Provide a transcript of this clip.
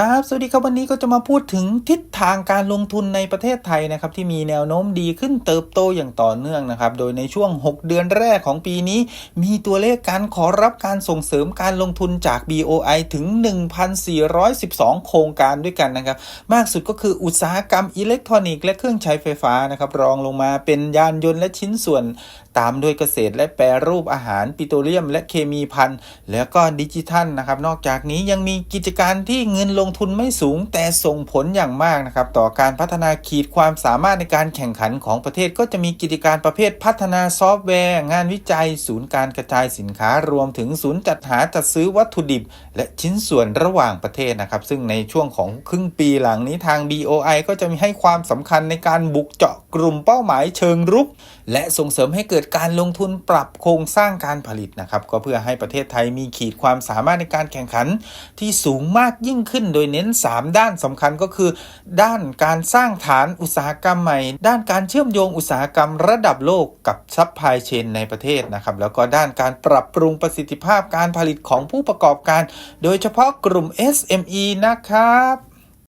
ครับ สวัสดีครับวันนี้ก็จะมาพูดถึงทิศทางการลงทุนในประเทศไทยนะครับที่มีแนวโน้มดีขึ้นเติบโตอย่างต่อเนื่องนะครับ โดยในช่วง 6 เดือนแรกของปีนี้ มีตัวเลขการขอรับการส่งเสริมการลงทุนจาก BOI ถึง 1,412 โครงการด้วยกันนะครับ มากสุดก็คืออุตสาหกรรมอิเล็กทรอนิกส์และเครื่องใช้ไฟฟ้านะครับรองลงมาเป็นยานยนต์และชิ้นส่วน ตามด้วยเกษตรและแปรรูปอาหารปิโตรเลียม และเคมีพันแล้วก็ดิจิทัลนะครับนอกจากนี้ยังมีกิจการที่เงินลงงทุนไม่สูงแต่ส่งผลอย่างมากนะครับ ต่อการพัฒนาขีดความสามารถในการแข่งขันของประเทศก็จะมีกิจการประเภทพัฒนาซอฟต์แวร์ งานวิจัย ศูนย์การกระจายสินค้ารวมถึงศูนย์จัดหาจัดซื้อวัตถุดิบ และชิ้นส่วนระหว่างประเทศนะครับ ซึ่งในช่วงของครึ่งปีหลังนี้ทาง BOI ก็จะมีให้ความสำคัญในการบุกเจาะกลุ่มเป้าหมายเชิงรุก และส่งเสริมให้เกิดการลงทุนปรับโครงสร้างการผลิตนะครับก็เพื่อให้ประเทศไทยมีขีดความสามารถในการแข่งขันที่สูงมากยิ่งขึ้นโดยเน้น 3 ด้านสำคัญก็คือ ด้านการสร้างฐานอุตสาหกรรมใหม่ ด้านการเชื่อมโยงอุตสาหกรรมระดับโลกกับซัพพลายเชนในประเทศนะครับแล้วก็ด้านการปรับปรุงประสิทธิภาพการผลิตของผู้ประกอบการ โดยเฉพาะกลุ่ม SME นะครับ